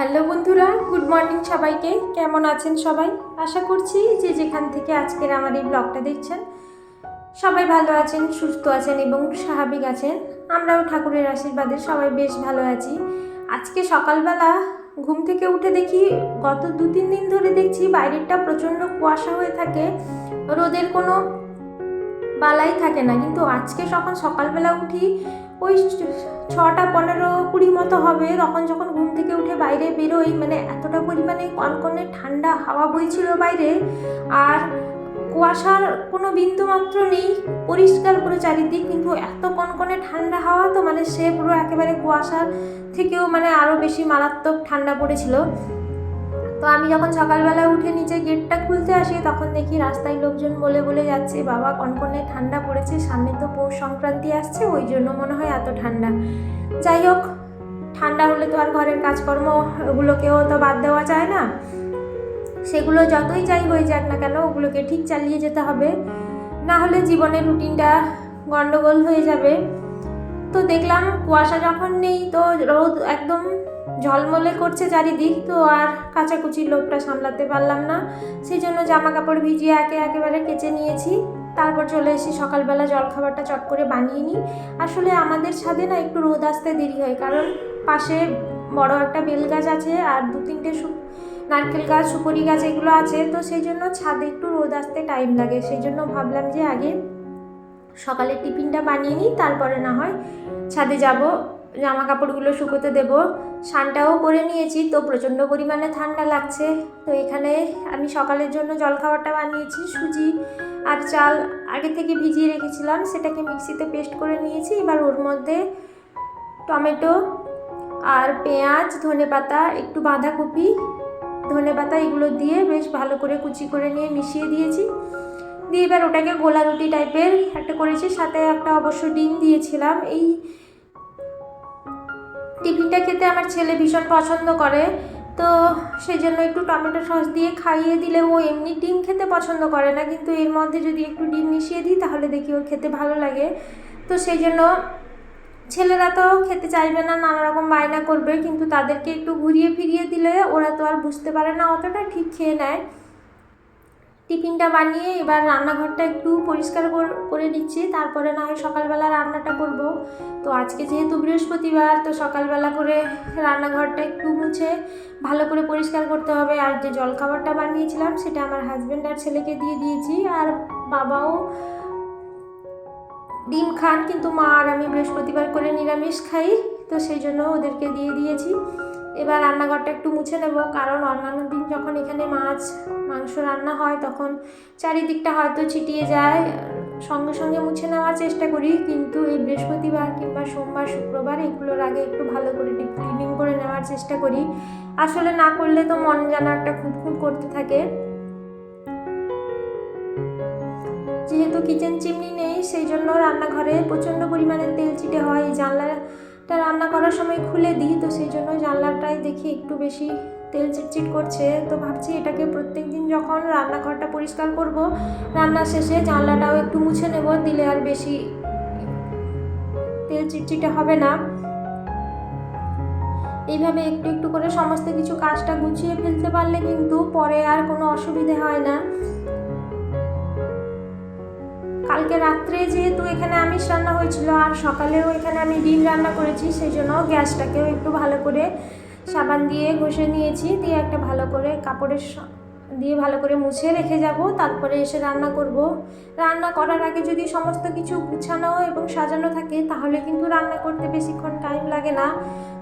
Hello বন্ধুরা, good morning সবাইকে। কেমন আছেন সবাই? আশা করছি যে যেখান থেকে আজকের আমার এই ব্লগটা দেখছেন, সবাই ভালো আছেন, সুস্থ আছেন এবং স্বাভাবিক আছেন। আমরাও ঠাকুরের আশীর্বাদে সবাই বেশ ভালো আছি। আজকে সকালবেলা ঘুম থেকে উঠে দেখি গত দু তিন দিন ধরে দেখছি বাইরেরটা প্রচণ্ড কুয়াশা হয়ে থাকে, রোদের কোনো বালাই থাকে না। কিন্তু আজকে যখন সকালবেলা উঠি ওই ছটা পনেরো কুড়ি মতো হবে, তখন যখন ঘুম থেকে উঠে বাইরে বেরোই মানে এতটা পরিমাণে কনকনে ঠান্ডা হাওয়া বইছিল বাইরে, আর কুয়াশার কোনো বিন্দু মাত্র নেই, পরিষ্কার পুরো চারিদিক, কিন্তু এত কনকনে ঠান্ডা হাওয়া তো মানে সে পুরো একেবারে কুয়াশার থেকেও মানে আরও বেশি মারাত্মক ঠান্ডা পড়েছিল। তো আমি যখন সকালবেলা উঠে নিচে গেটটা খুলতে আসি, তখন দেখি রাস্তায় লোকজন বলে বলে যাচ্ছে, বাবা, কনকনে ঠান্ডা পড়েছে, সামনে তো পৌষ সংক্রান্তি আসছে, ওই জন্য মনে হয় এত ঠান্ডা। যাই হোক, ঠান্ডা হলে তো আর ঘরের কাজকর্ম ওগুলোকেও তো বাদ দেওয়া যায় না। সেগুলো যতই যাই হয়ে যাক না কেন, ওগুলোকে ঠিক চালিয়ে যেতে হবে। না হলে জীবনের রুটিনটা গন্ডগোল হয়ে যাবে। তো দেখলাম কুয়াশা যখন নেই তো রোদ একদম ঝলমলে করছে চারিদিক, তো আর কাচাকুচির লোভটা সামলাতে পারলাম না। সেই জন্য জামা কাপড় ভিজিয়ে একে একেবারে কেচে নিয়েছি। তারপর চলে এসে সকালবেলা জলখাবারটা চট করে বানিয়ে নিই। আসলে আমাদের ছাদে না একটু রোদ আসতে দেরি হয়, কারণ পাশে বড় একটা বেল গাছ আছে আর দু তিনটে নারকেল গাছ, সুপারি গাছ এগুলো আছে। তো সেই জন্য ছাদে একটু রোদ আসতে টাইম লাগে। সেই জন্য ভাবলাম যে আগে সকালে টিফিনটা বানিয়ে নিই, তারপরে না হয় ছাদে যাব, জামা কাপড়গুলো শুকোতে দেব। স্নানটাও করে নিয়েছি, তো প্রচণ্ড পরিমাণে ঠান্ডা লাগছে। তো এখানে আমি সকালের জন্য জলখাবারটা বানিয়েছি, সুজি আর চাল আগে থেকে ভিজিয়ে রেখেছিলাম, সেটাকে মিক্সিতে পেস্ট করে নিয়েছি। এবার ওর মধ্যে টমেটো আর পেঁয়াজ, ধনে পাতা, একটু বাঁধাকপি, ধনে পাতা এগুলো দিয়ে বেশ ভালো করে কুচি করে নিয়ে মিশিয়ে দিয়েছি। দিয়ে এবার ওটাকে গোলা রুটি টাইপের একটা করেছি, সাথে একটা অবশ্য ডিম দিয়েছিলাম। এই টিফিনটা খেতে আমার ছেলে ভীষণ পছন্দ করে, তো সেই জন্য একটু টমেটো সস দিয়ে খাইয়ে দিলে ও এমনি ডিম খেতে পছন্দ করে না, কিন্তু এর মধ্যে যদি একটু ডিম মিশিয়ে দিই তাহলে দেখি ওর খেতে ভালো লাগে। তো সেই জন্য ছেলেরা তো খেতে চাইবে না, নানা রকম বায়না করবে, কিন্তু তাদেরকে একটু ঘুরিয়ে ফিরিয়ে দিলে ওরা তো আর বুঝতে পারে না অতটা, ঠিক খেয়ে নেয়। টিফিনটা বানিয়ে এবার রান্নাঘরটা একটু পরিষ্কার করে নিচ্ছি। তারপরে না হয় সকালবেলা রান্নাটা করব। তো আজকে যেহেতু বৃহস্পতিবার, তো সকালবেলা করে রান্নাঘরটা একটু মুছে ভালো করে পরিষ্কার করতে হবে। আর যে জলখাবারটা বানিয়েছিলাম, সেটা আমার হাজব্যান্ড আর ছেলেকে দিয়ে দিয়েছি। আর বাবাও ডিম খান, কিন্তু মা আর আমি বৃহস্পতিবার করে নিরামিষ খাই। তো সেই জন্য ওদেরকে দিয়ে দিয়েছি। এবার রান্নাঘরটা একটু মুছে নেব, কারণ অন্যান্য দিন যখন এখানে মাছ, মাংস রান্না হয়, তখন চারিদিকটা হয়তো ছিটিয়ে যায়। সঙ্গে সঙ্গে মুছে নেওয়ার চেষ্টা করি, কিন্তু এই বৃহস্পতিবার কিংবা সোমবার, শুক্রবার এগুলোর আগে একটু ভালো করে ডিপ ক্লিনিং করে নেওয়ার চেষ্টা করি। আসলে না করলে তো মন যেন একটা খুঁত খুঁত করতে থাকে। যেহেতু কিচেন চিমনি নেই, সেই জন্য রান্নাঘরে প্রচণ্ড পরিমাণে তেল চিটে হয়। এই জানলাটা রান্না করার সময় খুলে দিই, তো সেই জন্য জানলাটাই দেখি একটু বেশি তেল চিটচিট করছে। তো ভাবছি এটাকে প্রত্যেক দিন যখন রান্নাঘরটা পরিষ্কার করব, রান্না শেষে জানলাটাও একটু মুছে নেব, দিলে আর বেশি তেল চিটচিটে হবে না। এইভাবে একটু একটু করে সমস্ত কিছু কাজটা গুছিয়ে ফেলতে পারলে কিন্তু পরে আর কোনো অসুবিধে হয় না। কালকে রাত্রে যেহেতু এখানে আমিষ রান্না হয়েছিল আর সকালেও এখানে আমি ডিম রান্না করেছি, সেই জন্য গ্যাসটাকেও একটু ভালো করে সাবান দিয়ে ঘষে নিয়েছি, দিয়ে একটা ভালো করে কাপড়ের দিয়ে ভালো করে মুছে রেখে যাব, তারপরে এসে রান্না করব। রান্না করার আগে যদি সমস্ত কিছু গুছানো এবং সাজানো থাকে, তাহলে কিন্তু রান্না করতে বেশিক্ষণ টাইম লাগে না।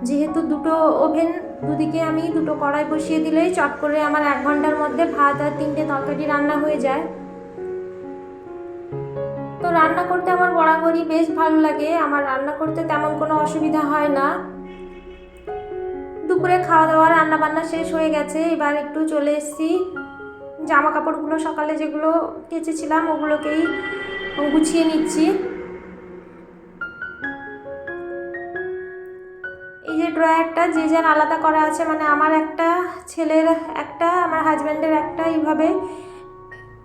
যেহেতু দুটো ওভেন, দুদিকে আমি দুটো কড়াই বসিয়ে দিলেই চট করে আমার এক ঘণ্টার মধ্যে ভাত আর তিনটে তরকারি রান্না হয়ে যায়। রান্না করতে আমার বরাবরই বেশ ভালো লাগে। আমার রান্না করতে তেমন কোনো অসুবিধা হয় না। দুপুরে খাওয়া দাওয়া রান্না বান্না শেষ হয়ে গেছে। এবার একটু চলে এসেছি। জামা কাপড়গুলো সকালে যেগুলো কেচেছিলাম, ওগুলোকেই গুছিয়ে নিচ্ছি। এই যে ড্রয়ারটা যে যার আলাদা করা আছে মানে আমার একটা ছেলের একটা, আমার হাজব্যান্ডের একটা, এইভাবে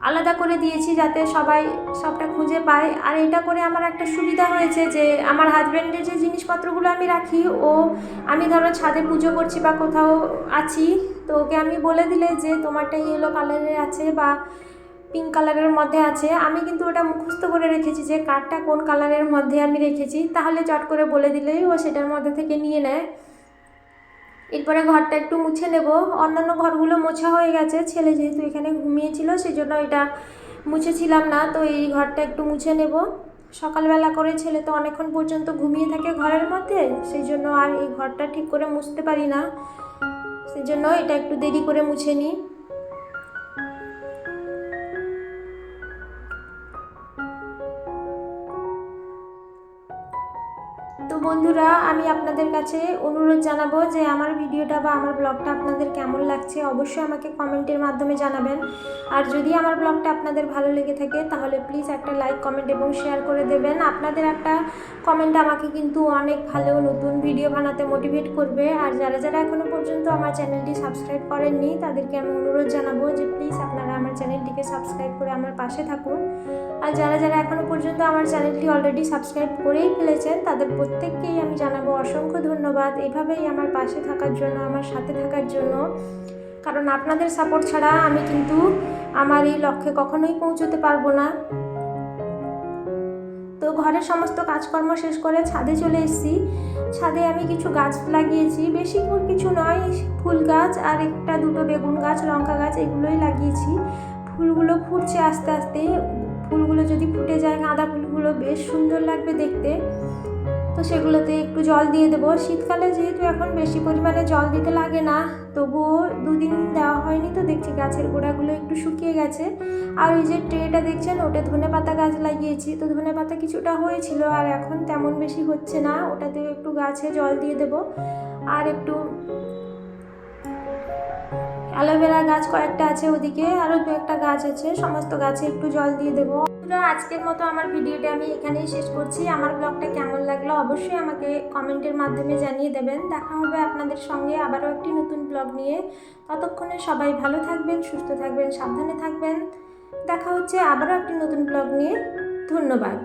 আলাদা করে দিয়েছি যাতে সবাই সবটা খুঁজে পায়। আর এটা করে আমার একটা সুবিধা হয়েছে যে আমার হাজব্যান্ডের যে জিনিসপত্রগুলো আমি রাখি, ও আমি ধরো ছাদে পুজো করছি বা কোথাও আছি, তো ওকে আমি বলে দিলে যে তোমারটা ইয়েলো কালারের আছে বা পিঙ্ক কালারের মধ্যে আছে। আমি কিন্তু ওটা মুখস্থ করে রেখেছি যে কারটা কোন কালারের মধ্যে আমি রেখেছি। তাহলে চট করে বলে দিলেই ও সেটার মধ্যে থেকে নিয়ে নেয়। এরপরে ঘরটা একটু মুছে নেব। অন্যান্য ঘরগুলো মোছা হয়ে গেছে। ছেলে যেহেতু এখানে ঘুমিয়েছিল সেই জন্য এটা মুছেছিলাম না। তো এই ঘরটা একটু মুছে নেব। সকালবেলা করে ছেলে তো অনেকক্ষণ পর্যন্ত ঘুমিয়ে থাকে ঘরের মধ্যে সেই জন্য আর এই ঘরটা ঠিক করে মুছতে পারি না। সেই জন্য এটা একটু দেরি করে মুছে নিই। বন্ধুরা, আমি আপনাদের কাছে অনুরোধ জানাব যে আমার ভিডিওটা বা আমার ব্লগটা আপনাদের কেমন লাগছে অবশ্যই আমাকে কমেন্টের মাধ্যমে জানাবেন। আর যদি আমার ব্লগটা আপনাদের ভালো লেগে থাকে, তাহলে প্লিজ একটা লাইক কমেন্ট এবং শেয়ার করে দেবেন। আপনাদের একটা কমেন্ট আমাকে কিন্তু অনেক ভালো নতুন ভিডিও বানাতে মোটিভেট করবে। আর যারা যারা এখনও পর্যন্ত আমার চ্যানেলটি সাবস্ক্রাইব করেননি, তাদেরকে আমি অনুরোধ জানাব যে প্লিজ আপনারা আমার চ্যানেলটিকে সাবস্ক্রাইব করে আমার পাশে থাকুন। আর যারা যারা এখনও পর্যন্ত আমার চ্যানেলটি অলরেডি সাবস্ক্রাইব করেই ফেলেছেন, তাদের প্রত্যেককেই আমি জানাব অসংখ্য ধন্যবাদ। এভাবেই আমার পাশে থাকার জন্য, আমার সাথে থাকার জন্য। কারণ আপনাদের সাপোর্ট ছাড়া আমি কিন্তু আমার এই লক্ষ্যে কখনোই পৌঁছতে পারব না। তো ঘরের সমস্ত কাজকর্ম শেষ করে ছাদে চলে এসেছি। ছাদে আমি কিছু গাছ লাগিয়েছি। বেশি কিছু নয়, ফুল গাছ আর একটা দুটো বেগুন গাছ, লঙ্কা গাছ, এগুলোই লাগিয়েছি। ফুলগুলো ফুটছে আস্তে আস্তে। ফুলগুলো যদি ফুটে যায়, গাঁদা ফুলগুলো বেশ সুন্দর লাগবে দেখতে। তো সেগুলোতে একটু জল দিয়ে দেবো। শীতকালে যেহেতু এখন বেশি পরিমাণে জল দিতে লাগে না, তবুও দুদিন দেওয়া হয়নি তো দেখছি গাছের গোড়াগুলো একটু শুকিয়ে গেছে। আর ওই যে ট্রেটা দেখছেন, ওটা ধনে পাতা গাছ লাগিয়েছি। তো ধনে পাতা কিছুটা হয়েছিল আর এখন তেমন বেশি হচ্ছে না, ওটাতেও একটু গাছে জল দিয়ে দেবো। আর একটু অ্যালোভেরা গাছ কয়েকটা আছে ওদিকে, আরও দু একটা গাছ আছে, সমস্ত গাছে একটু জল দিয়ে দেবো। বন্ধুরা, আজকের মতো আমার ভিডিওটা আমি এখানেই শেষ করছি। আমার ব্লগটা কেমন লাগল অবশ্যই আমাকে কমেন্টের মাধ্যমে জানিয়ে দেবেন। দেখা হবে আপনাদের সঙ্গে আবারও একটি নতুন ব্লগ নিয়ে। ততক্ষণে সবাই ভালো থাকবেন সুস্থ থাকবেন সাবধানে থাকবেন। দেখা হচ্ছে আবারও একটি নতুন ব্লগ নিয়ে। ধন্যবাদ।